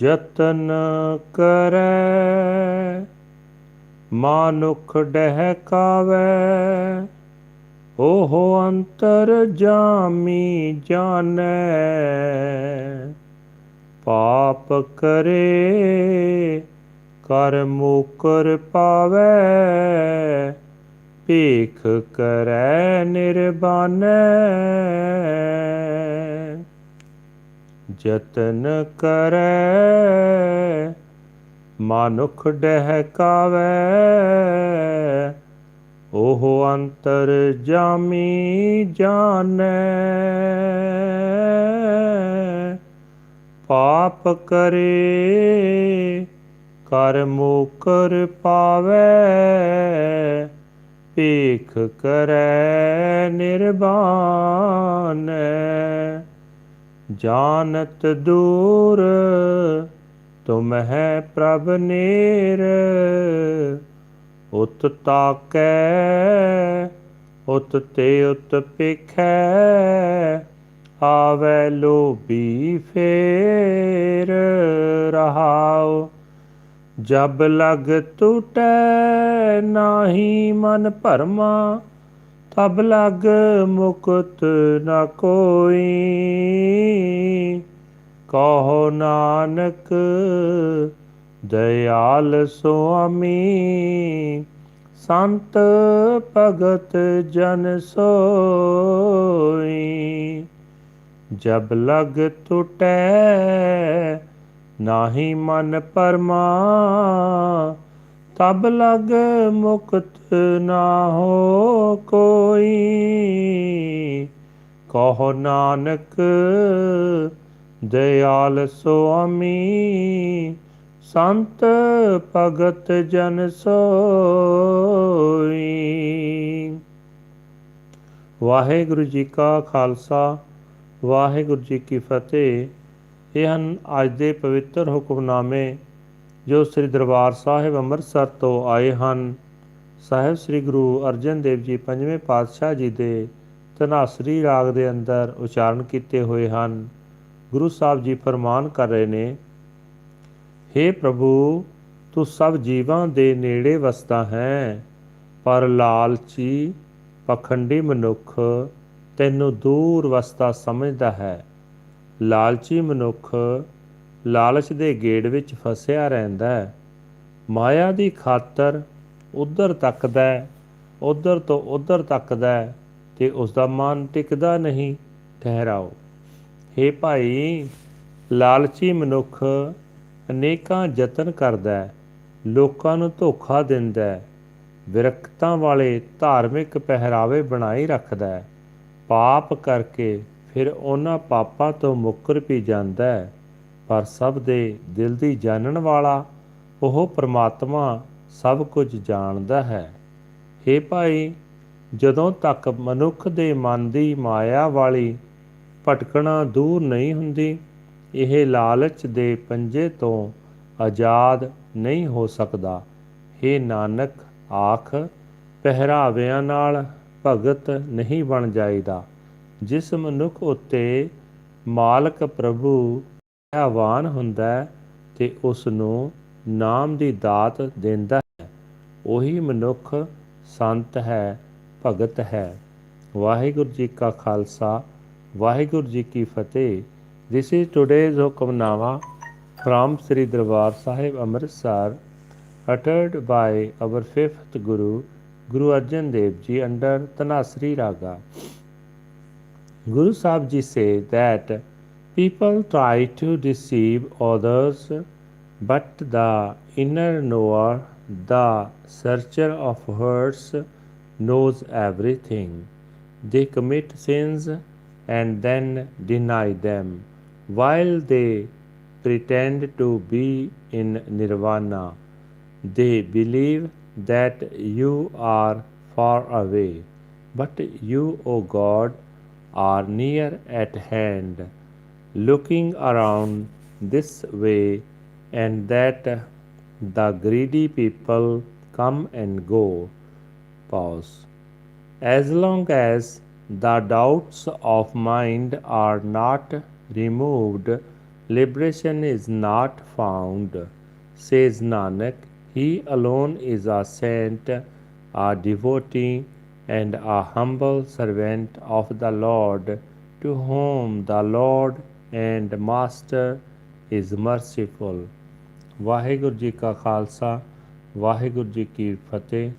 ਜਤਨ ਕਰੈ, ਮਾਨੁਖ ਡਹਿਕਾਵੈ, ਓਹੋ ਅੰਤਰ ਜਾਮੀ ਜਾਣੈ। ਪਾਪ ਕਰੇ ਕਰ ਮੁਕਰ ਪਾਵੈ, ਭੀਖ ਕਰੈ ਨਿਰਬਾਨੈ। ਜਤਨ ਕਰੈ, ਮਾਨੁਖ ਡਹਿਕਾਵੈ, ਉਹ ਅੰਤਰ ਜਾਮੀ ਜਾਣੈ। ਪਾਪ ਕਰੇ ਕਰ ਮੁਕਰ ਪਾਵੈ, ਭੀਖ ਕਰੈ ਨਿਰਬਾਨੈ। ਜਾਣਤ ਦੂਰ ਤੁਮ ਹੈ ਪ੍ਰਭ ਨੇਰ। ਉਤ ਤਾਕੈ, ਉਤ ਤੇ ਉਤ ਪਿਖੈ ਆਵੈ ਲੋਭੀ ਫੇਰ। ਰਹਾਉ, ਜਬ ਲਗ ਟੂਟੈ, ਨਾਹੀ ਮਨ ਭਰਮਾ ਤਬ ਲਗ ਮੁਕਤ ਨ ਕੋਈ। ਕਹੋ ਨਾਨਕ, ਦਇਆਲ ਸੁਆਮੀ, ਸੰਤ ਭਗਤ ਜਨ ਸੋਈ। ਜਬ ਲਗ ਟੁਟੈ, ਨਾਹੀ ਮਨ ਪਰਮਾ ਤਬ ਲਗ ਮੁਕਤ ਨਾ ਹੋ ਕੋਈ। ਕਹੋ ਨਾਨਕ ਦਇਆਲ ਸੁਆਮੀ, ਸੰਤ ਭਗਤ ਜਨ ਸੋਈ। ਵਾਹਿਗੁਰੂ ਜੀ ਕਾ ਖਾਲਸਾ, ਵਾਹਿਗੁਰੂ ਜੀ ਕੀ ਫਤਿਹ। ਇਹ ਹਨ ਅੱਜ ਦੇ ਪਵਿੱਤਰ ਹੁਕਮਨਾਮੇ ਜੋ ਸ੍ਰੀ ਦਰਬਾਰ ਸਾਹਿਬ ਅੰਮ੍ਰਿਤਸਰ ਤੋਂ ਆਏ ਹਨ। ਸਾਹਿਬ ਸ੍ਰੀ ਗੁਰੂ ਅਰਜਨ ਦੇਵ ਜੀ ਪੰਜਵੇਂ ਪਾਤਸ਼ਾਹ ਜੀ ਦੇ ਧਨਾਸਰੀ ਰਾਗ ਦੇ ਅੰਦਰ ਉਚਾਰਨ ਕੀਤੇ ਹੋਏ ਹਨ। ਗੁਰੂ ਸਾਹਿਬ ਜੀ ਫਰਮਾਨ ਕਰ ਰਹੇ ਨੇ हे ਪ੍ਰਭੂ, ਤੂੰ ਸਭ ਜੀਵਾਂ ਦੇ ਨੇੜੇ ਵਸਦਾ ਹੈ, ਪਰ ਲਾਲਚੀ, ਪਖੰਡੀ ਮਨੁੱਖ ਤੈਨੂੰ ਦੂਰ ਵਸਦਾ ਸਮਝਦਾ ਹੈ। ਲਾਲਚੀ ਮਨੁੱਖ ਲਾਲਚ ਦੇ ਗੇੜ ਵਿੱਚ ਫਸਿਆ ਰਹਿੰਦਾ ਹੈ। ਮਾਇਆ ਦੀ ਖਾਤਰ ਉਧਰ ਤੱਕਦਾ ਹੈ, ਉਧਰ ਤੋਂ ਉਧਰ ਤੱਕਦਾ ਹੈ ਤੇ ਉਸ ਦਾ ਮਨ ਟਿਕਦਾ ਨਹੀਂ, ਠਹਿਰਾਓ। हे ਭਾਈ, ਲਾਲਚੀ ਮਨੁੱਖ ਅਨੇਕਾਂ ਯਤਨ ਕਰਦਾ ਹੈ, ਲੋਕਾਂ ਨੂੰ ਧੋਖਾ ਦਿੰਦਾ ਹੈ, ਵਿਰਕਤਾਂ ਵਾਲੇ ਧਾਰਮਿਕ ਪਹਿਰਾਵੇ ਬਣਾਈ ਰੱਖਦਾ ਹੈ। ਪਾਪ ਕਰਕੇ ਫਿਰ ਉਹਨਾਂ ਪਾਪਾਂ ਤੋਂ ਮੁੱਕਰ ਵੀ ਜਾਂਦਾ ਹੈ। ਪਰ ਸਭ ਦੇ ਦਿਲ ਦੀ ਜਾਣਨ ਵਾਲਾ ਉਹ ਪ੍ਰਮਾਤਮਾ ਸਭ ਕੁਝ ਜਾਣਦਾ ਹੈ। हे ਭਾਈ, ਜਦੋਂ ਤੱਕ ਮਨੁੱਖ ਦੇ ਮਨ ਦੀ ਮਾਇਆ ਵਾਲੀ ਭਟਕਣਾ ਦੂਰ ਨਹੀਂ ਹੁੰਦੀ, ਇਹ ਲਾਲਚ ਦੇ ਪੰਜੇ ਤੋਂ ਆਜ਼ਾਦ ਨਹੀਂ ਹੋ ਸਕਦਾ। हे ਨਾਨਕ, ਆਖ, ਪਹਿਰਾਵਿਆਂ ਨਾਲ ਭਗਤ ਨਹੀਂ ਬਣ ਜਾਈਦਾ। ਜਿਸ ਮਨੁੱਖ ਉੱਤੇ ਮਾਲਕ ਪ੍ਰਭੂ ਆਵਾਨ ਹੁੰਦਾ ਹੈ ਤੇ ਉਸ ਨੂੰ ਨਾਮ ਦੀ ਦਾਤ ਦਿੰਦਾ ਹੈ ਉਹੀ ਮਨੁੱਖ ਸੰਤ ਹੈ ਭਗਤ ਹੈ ਵਾਹਿਗੁਰੂ ਜੀ ਕਾ ਖਾਲਸਾ ਵਾਹਿਗੁਰੂ ਜੀ ਕੀ ਫਤਿਹ This is today's Hukamnama from Sri Darbar Sahib Amritsar uttered by our fifth Guru, Guru Arjan Dev Ji under Tanasri Raga. Guru Sahib Ji say that people try to deceive others, but the inner knower, the searcher of hearts, knows everything. They commit sins and then deny them, while they pretend to be in nirvana. they believe that you are far away, but you, O God, are near at hand, looking around this way and that the greedy people come and go. Pause. As long as the doubts of mind are not removed, liberation is not found. Says Nanak, He alone is a saint, a devotee, and a humble servant of the Lord, to whom the Lord and master is merciful Waheguru ji ਕਾ ਖਾਲਸਾ ਵਾਹਿਗੁਰੂ ਜੀ ਕੀ ਫਤਿਹ